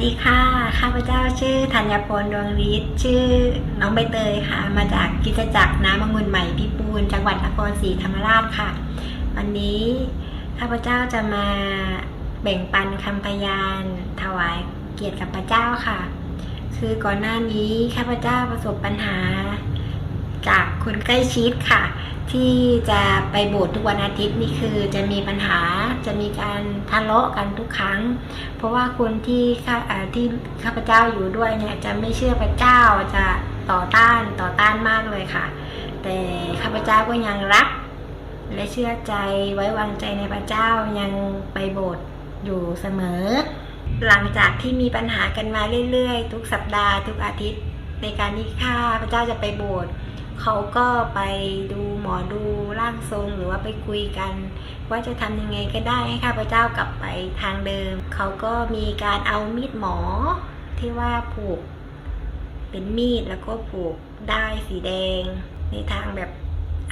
ดีค่ะ ข้าพเจ้าชื่อธัญพลดวงฤทธิ์ชื่อน้องใบเตยค่ะ มาจากกิจจักรน้ำมงุนใหม่พิปูนจังหวัดนครศรีธรรมราชค่ะ วันนี้ข้าพเจ้าจะมาแบ่งปันคำพยานถวายเกียรติกับพระเจ้าค่ะ คือก่อนหน้านี้ข้าพเจ้าประสบปัญหา คนใกล้ชิดค่ะ ที่จะไปโบสถ์ทุกวันอาทิตย์นี่คือจะมีปัญหาจะมีการทะเลาะกันทุกครั้ง เพราะว่าคนที่ข้าที่ข้าพเจ้าอยู่ด้วยเนี่ยจะไม่เชื่อพระเจ้าจะต่อต้านต่อต้านมากเลยค่ะ แต่ข้าพเจ้าก็ยังรัก และเชื่อใจไว้วางใจในพระเจ้ายังไปโบสถ์อยู่เสมอ หลังจากที่มีปัญหากันมาเรื่อยๆ ทุกสัปดาห์ทุกอาทิตย์ในการที่ข้าพระเจ้าจะไปโบสถ์ เขาก็ไปดูหมอดูร่างทรงหรือว่าไปคุยกัน ว่าจะทำยังไงก็ได้ให้ข้าพเจ้ากลับไปทางเดิม เขาก็มีการเอามีดหมอที่ว่าผูกเป็นมีดแล้วก็ผูกได้ายสีแดง ในทางแบบ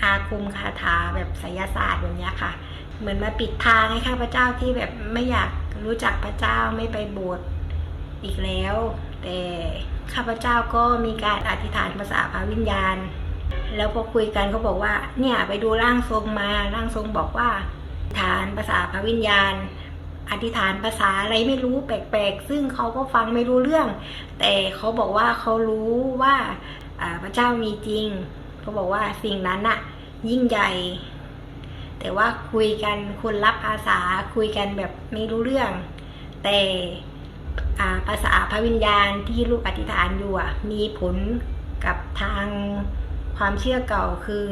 อาคุมคาถาแบบไสยศาสตร์แบบนี้ค่ะ เหมือนมาปิดทางให้ข้าพเจ้าที่แบบไม่อยากรู้จักพระเจ้าไม่ไปโบสถ์อีกแล้ว แต่ข้าพเจ้าก็มีการอธิษฐานภาษาพระวิญญาณ แล้วพอคุยกันเขาบอกว่า เนี่ยไปดูร่างทรงมาร่างทรงบอกว่า ฐานภาษาพระวิญญาณ อธิษฐานภาษาอะไรไม่รู้แปลกๆ ซึ่งเขาก็ฟังไม่รู้เรื่อง แต่เขาบอกว่าเขารู้ว่าพระเจ้ามีจริงเขาบอกว่าสิ่งนั้นน่ะยิ่งใหญ่แต่ว่าคุยกันคนรับภาษาคุยกันแบบไม่รู้เรื่อง แต่ภาษาพระวิญญาณที่ลูกอธิษฐานอยู่มีผลกับทาง ความเชื่อเก่าคือ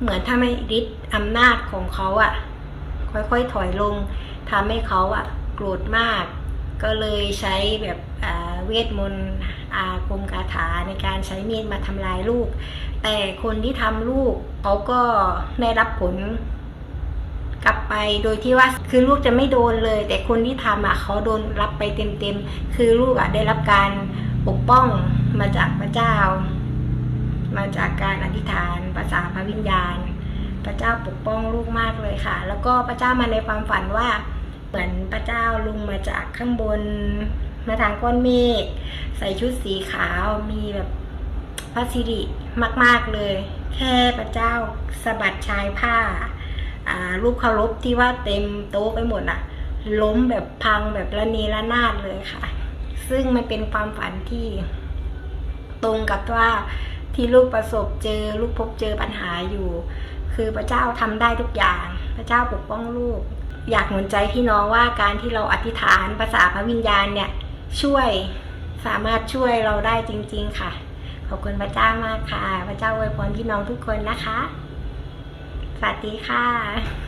เหมือนถ้าไม่ฤทธิ์อำนาจของเขาอะค่อยๆถอยลงทำให้เขาอะโกรธมาก ก็เลยใช้แบบเวทมนต์อาคมคาถาในการใช้มีดมาทำลายลูก แต่คนที่ทำลูกเขาก็ได้รับผลกลับไปโดยที่ว่าคือลูกจะไม่โดนเลย แต่คนที่ทำอะเขาโดนรับไปเต็มๆคือลูกอะได้รับการปกป้องมาจากพระเจ้า มาจากการอธิษฐานภาษาพระวิญญาณ พระเจ้าปกป้องลูกมากเลยค่ะ แล้วก็พระเจ้ามาในความฝันว่าเหมือนพระเจ้าลงมาจากข้างบน มาทางก้อนเมฆใส่ชุดสีขาวมีแบบพระสิริมาก ๆเลย แค่พระเจ้าสะบัดชายผ้ารูปเคารพที่ว่าเต็มโต๊ะไปหมดอะล้มแบบพังแบบระเนระนาดเลยค่ะ ซึ่งมันเป็นความฝันที่ตรงกับว่า ที่ลูกประสบเจอลูกพบเจอปัญหาอยู่ คือพระเจ้าทำได้ทุกอย่าง พระเจ้าปกป้องลูก อยากหนุนใจพี่น้องว่าการที่เราอธิษฐานภาษาพระวิญญาณเนี่ยช่วยสามารถช่วยเราได้จริง ๆ ค่ะ ขอบคุณพระเจ้ามากค่ะ พระเจ้าอวยพรพี่น้องทุกคนนะคะสวัสดีค่ะ